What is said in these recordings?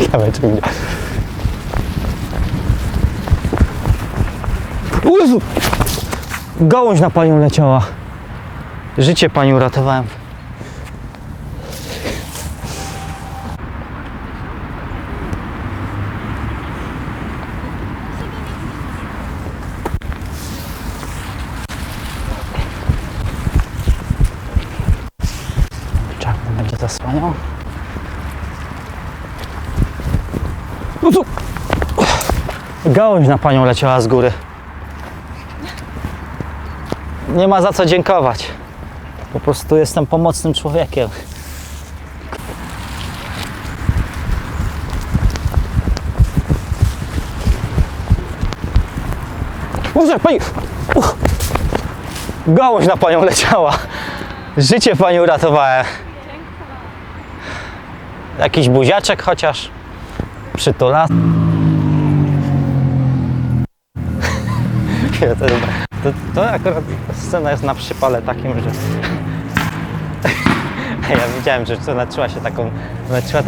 Ciekawe, czy. O Jezu! Gałąź na panią leciała. Życie pani uratowałem. Czarny będzie zasłaniał. No co? Gałąź na panią leciała z góry. Nie ma za co dziękować. Po prostu jestem pomocnym człowiekiem. Może pani. Gałąź na panią leciała. Życie pani uratowałem. Jakiś buziaczek chociaż. Przytula. To, to, akurat scena jest na przypale takim, że ja widziałem, że ona czuła się taką, ona czuła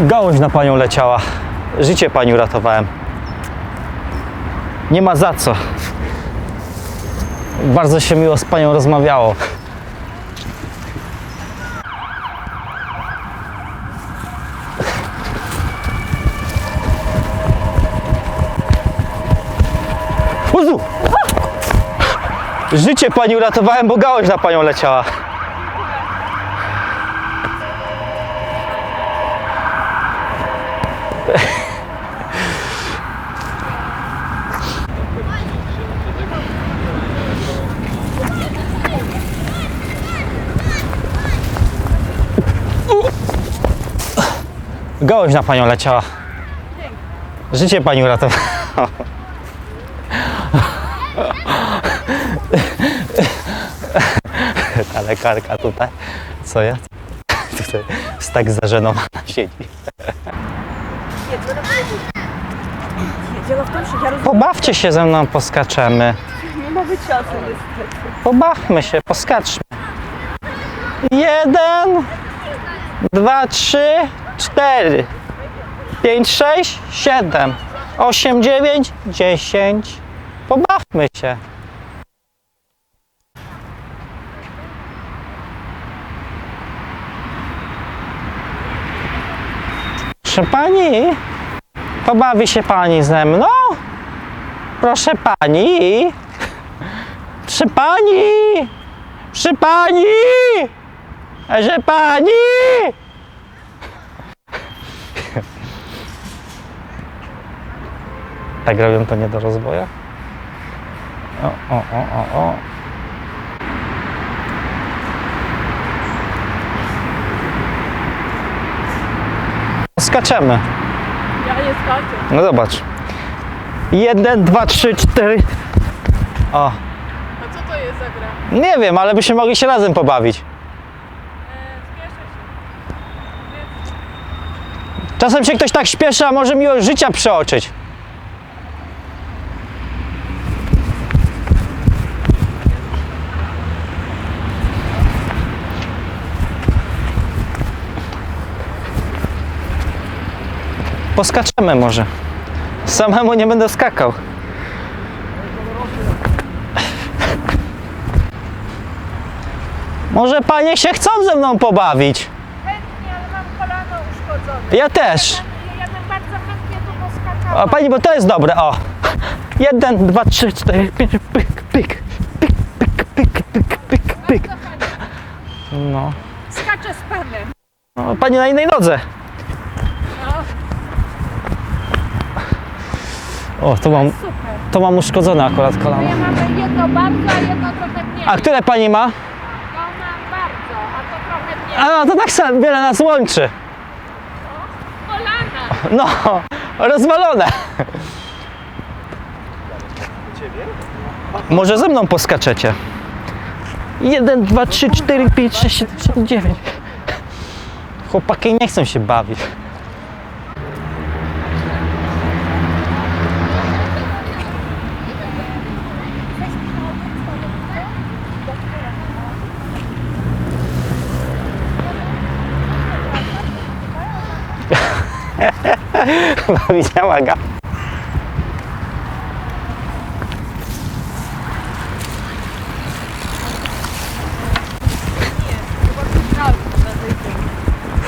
Gałąź na panią leciała. Życie pani uratowałem. Nie ma za co. Bardzo się miło z panią rozmawiało. Uzu! Życie pani uratowałem, bo gałąź na panią leciała. Gałąź na panią leciała. Życie pani uratowała. Ta lekarka tutaj, co jest? Tutaj jest tak zażenowana siedzi. Ja Pobawcie się ze mną, poskaczemy. nie mamy. Pobawmy się, poskaczmy. Jeden, dwa, trzy, cztery, pięć, sześć, siedem, osiem, dziewięć, dziesięć. Pobawmy się. Proszę pani, pobawi się pani ze mną? Proszę pani. Przy pani! Przy pani! Że pani! Tak robią to nie do rozwoju? O, o, o, o, o. Skaczemy. Ja nie skaczę. No zobacz. Jeden, dwa, trzy, cztery. O, A co to jest za gra? Nie wiem, ale byśmy mogli się razem pobawić. E, spieszę się. Czasem się ktoś tak śpieszy, a może miłość życia przeoczyć. Poskaczemy może. Samemu nie będę skakał. Może panie się chcą ze mną pobawić? Chętnie, ale mam kolano uszkodzone. Ja też. Ja bym bardzo chętnie tu poskakała. O, pani, bo to jest dobre, o. Jeden, dwa, trzy, cztery, pięć, pyk, pyk, pyk, pyk, pyk, pyk, pyk, pyk. No. Skaczę z panem. no. Pani na innej nodze. O, to mam, Super. to mam uszkodzone akurat No kolano. ja mamy jedno bardzo, a jedno trochę mniej. A które pani ma? To mam bardzo, a to trochę mniej. A no, to tak sa- wiele nas łączy. Kolana. No, rozwalone. Może ze mną poskaczecie? 1, 2, 3, 4, 5, 6, 7, 8, 9. Chłopaki nie chcą się bawić. Widziała ga.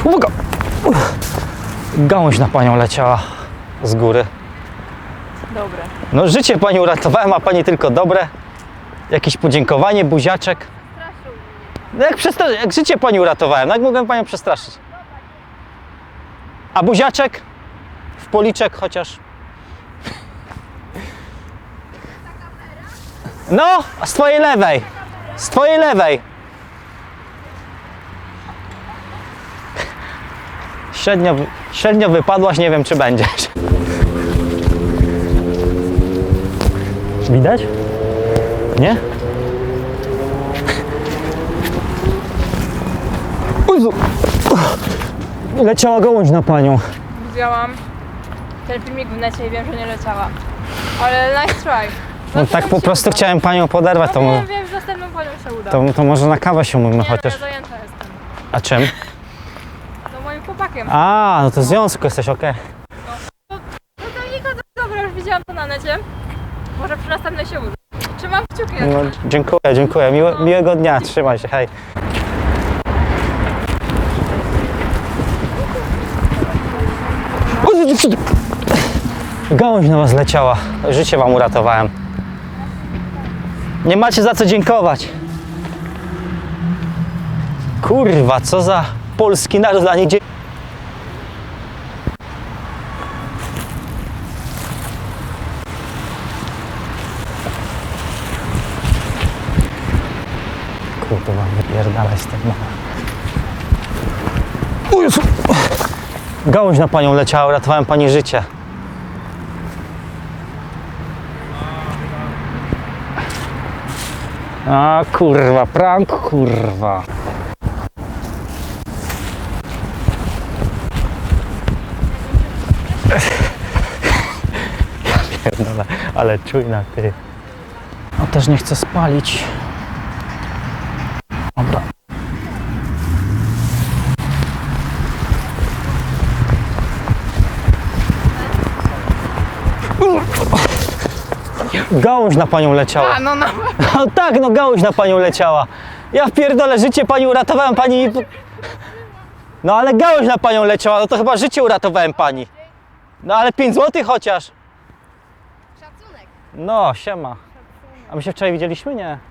Uwaga! Gałąź na panią leciała z góry. Dobre. No życie pani uratowałem, a pani tylko dobre. Jakieś podziękowanie, buziaczek. Straszył No jak, przestra- jak życie pani uratowałem, no jak mogłem panią przestraszyć? A buziaczek? W policzek chociaż? No, z twojej lewej. Z twojej lewej. Średnio, średnio wypadłaś, nie wiem czy będziesz. Widać? Nie? Jezu. Leciała gałąź na panią. Widziałam ten filmik w necie i wiem, że nie leciała. Ale nice try. No tak po prostu chciałem panią poderwać, to, No mo- wiem, wiem, że następną panią się uda. to, to może na kawę się umówmy nie, chociaż. no, ja zajęta jestem. A czym? No moim chłopakiem. A, no to w związku jesteś, okej. No to Niko, to dobra, już widziałam to na necie. Może przy następnej się uda. Trzymam kciuki. No, dziękuję, dziękuję. Miłe, miłego dnia, trzymaj się, hej. Gałąź na was leciała. Życie wam uratowałem. Nie macie za co dziękować. Kurwa, co za polski naród, a nie dzie... Kurwa, wypierdalaj z tym O Jezu! Gałąź na panią leciała, uratowałem pani życie. A kurwa, prank kurwa. Ja pierdolę, ale czujna ty. On też nie chce spalić. Gałąź na panią leciała. A no no. No tak, no gałąź na panią leciała. Ja pierdolę, życie pani uratowałem, pani... No ale gałąź na panią leciała, no to chyba życie uratowałem pani. No ale 5 zł chociaż. Szacunek. No, siema. A my się wczoraj widzieliśmy? Nie.